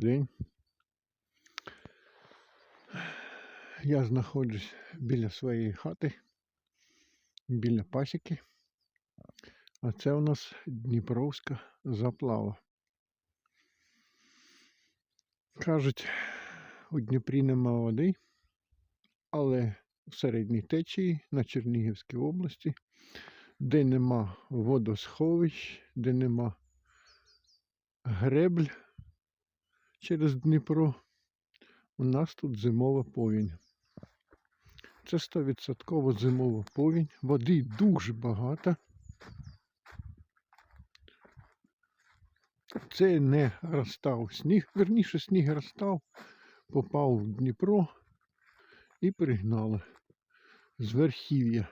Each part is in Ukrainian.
День. Я знаходжусь біля своєї хати, біля пасіки. А це у нас Дніпровська заплава. Кажуть, у Дніпрі нема води, але в середній течії на Чернігівській області, де нема водосховищ, де нема гребль через Дніпро, у нас тут зимова повінь. Це 100% зимова повінь. Води дуже багато. Це не розстав сніг, верніше сніг розстав, попав в Дніпро і пригнали з верхів'я,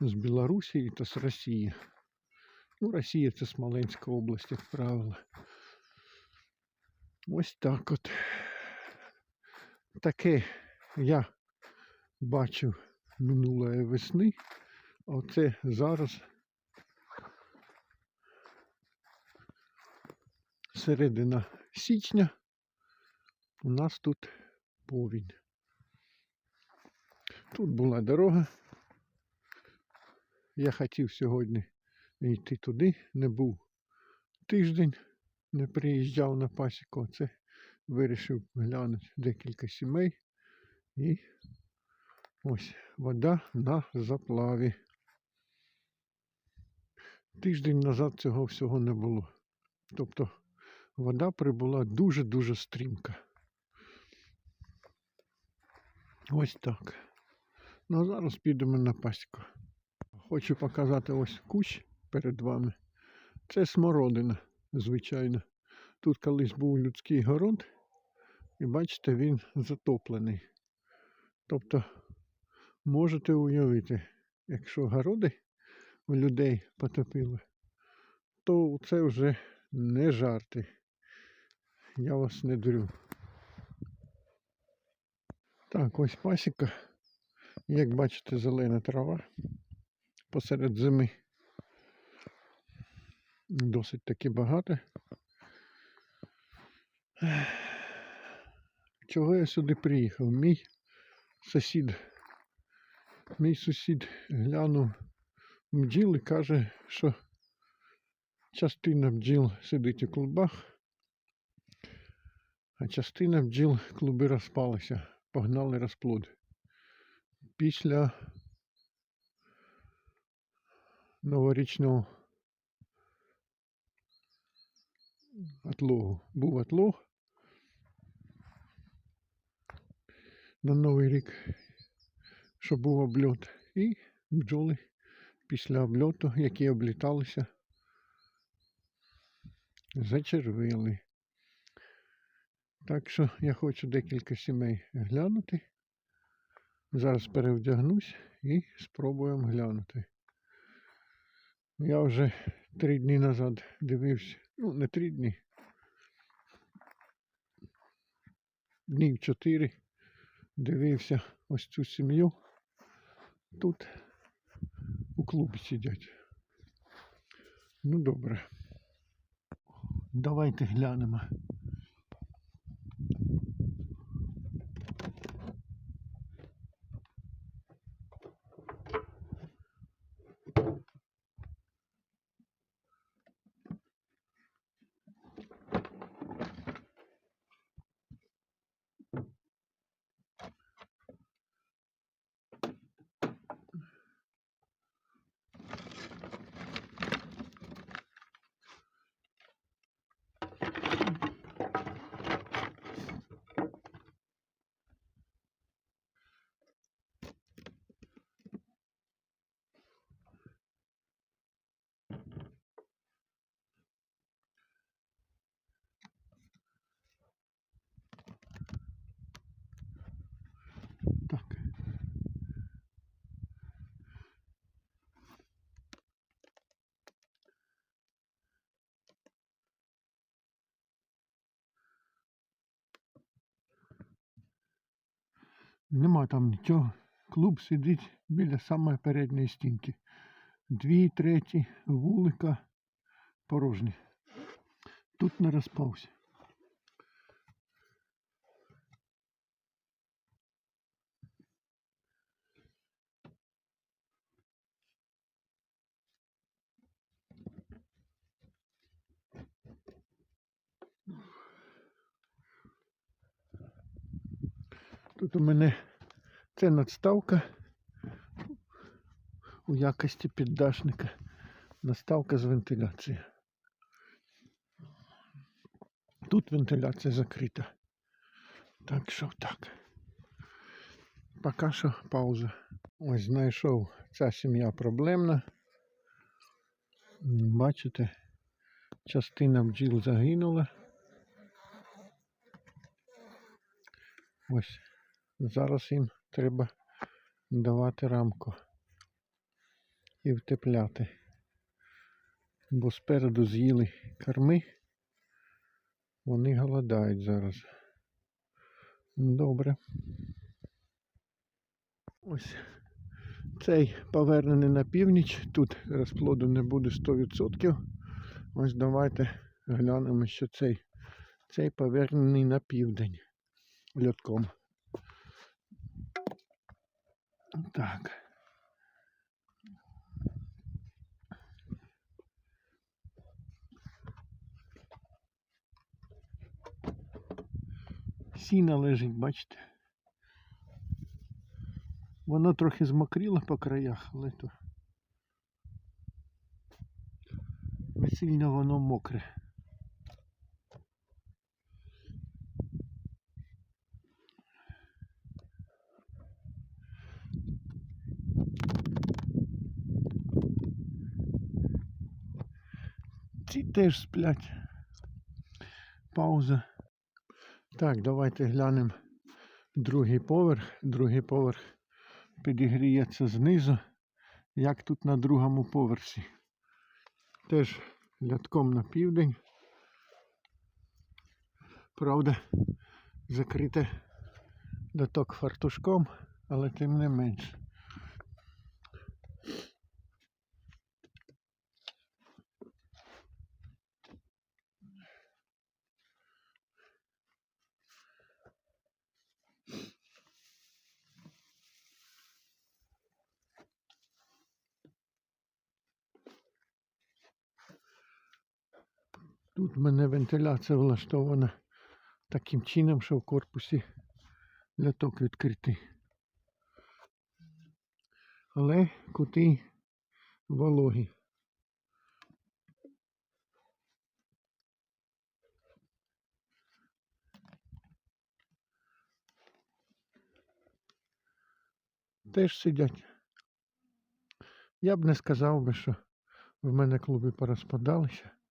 з Білорусі та з Росії. Ну, Росія це Смоленська область, як правило. Ось так от. Таке я бачив минулої весни. Оце зараз середина січня. У нас тут повінь. Тут була дорога. Я хотів сьогодні йти туди, не був тиждень, не приїжджав на пасіку. Це вирішив глянути декілька сімей. І ось вода на заплаві. Тиждень назад цього всього не було. Тобто вода прибула дуже-дуже стрімко. Ось так. Ну а зараз підемо на пасіку. Хочу показати ось кущ перед вами. Це смородина, звичайно. Тут колись був людський город, і бачите, він затоплений. Тобто, можете уявити, якщо городи у людей потопили, то це вже не жарти. Я вас не дурю. Так, ось пасіка. Як бачите, зелена трава посеред зими. Досить таки багато. Чого я сюди приїхав? Мій сусід, мій сусід глянув бджіл і каже, що частина бджіл сидить у клубах, а частина бджіл клуби розпалися, погнали розплод. Після новорічного отлогу. Був отлог. На Новий рік, що був обльот. І бджоли після обльоту, які обліталися, зачервили. Так що я хочу декілька сімей глянути. Зараз перевдягнусь і спробуємо глянути. Я вже три дні назад дивився, ну не три дні. Днів чотири дивився ось цю сім'ю. Тут у клубі сидять. Ну добре. Давайте глянемо. Нема там нічого. Клуб сидить біля самої передньої стінки. Дві треті вулика порожні. Тут не розпався. Тут у мене це надставка у якості піддашника. Наставка з вентиляції. Тут вентиляція закрита. Так що так. Поки що пауза. Ось знайшов ця сім'я проблемна. Бачите, частина бджіл загинула. Ось зараз їм треба давати рамку і втепляти. Бо спереду з'їли корми. Вони голодають зараз. Добре. Ось цей повернений на північ. Тут розплоду не буде 100%. Ось давайте глянемо, що цей, цей повернений на південь льотком. Так. Сіна лежить, бачите? Воно трохи змокріло по краях, але то не сильно воно мокре. Ці теж сплять. Пауза. Так, давайте глянемо другий поверх. Другий поверх підігріється знизу, як тут на другому поверсі. Теж лятком на південь. Правда, закрите ляток фартушком, але тим не менш. Тут в мене вентиляція влаштована таким чином, що в корпусі ляток відкритий. Але кути вологі. Теж сидять. Я б не сказав би, що в мене клуби порозпадалися.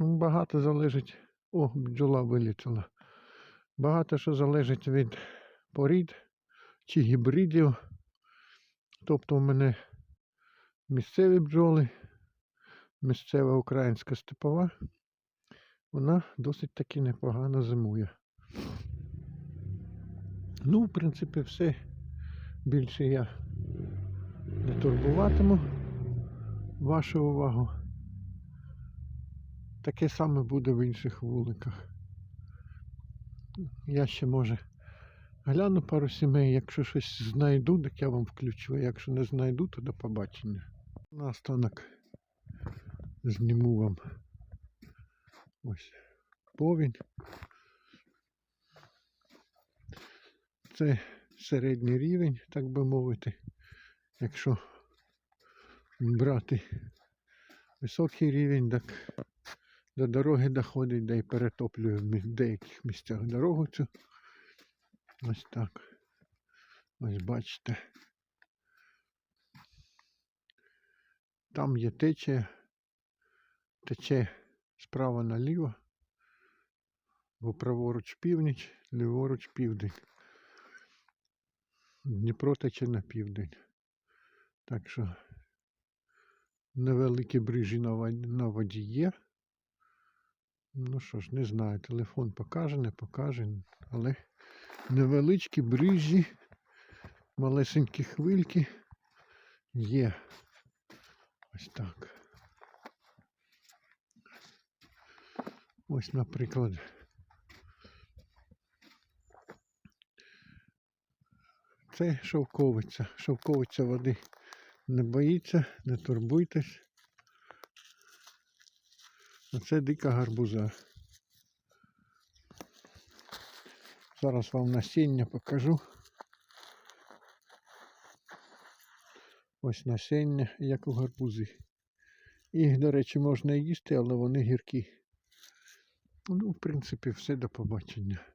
Багато залежить. О, бджола вилітіла. Багато що залежить від порід чи гібридів. Тобто в мене місцеві бджоли, місцева українська степова. Вона досить таки непогано зимує. Ну, в принципі, все. Більше я не турбуватиму вашу увагу. Таке саме буде в інших вуликах. Я ще може гляну пару сімей, якщо щось знайду, так я вам включу. А якщо не знайду, то до побачення. На останок зніму вам ось повінь. Це середній рівень, так би мовити. Якщо брати високий рівень, так до дороги доходить, да й перетоплює в деяких місцях дорогу цю. Ось так. Ось бачите. Там є течія, тече справа наліво, бо праворуч північ, ліворуч південь. Дніпро тече на південь. Так що невеликі брижі на воді є. Ну що ж, не знаю, телефон покаже, не покаже, але невеличкі брижі, малесенькі хвильки є. Ось так. Ось, наприклад. Це шовковиця. Шовковиця води не боїться, не турбуйтесь. А це дика гарбуза. Зараз вам насіння покажу. Ось насіння, як у гарбузи. Їх, до речі, можна їсти, але вони гіркі. Ну, в принципі, все до побачення.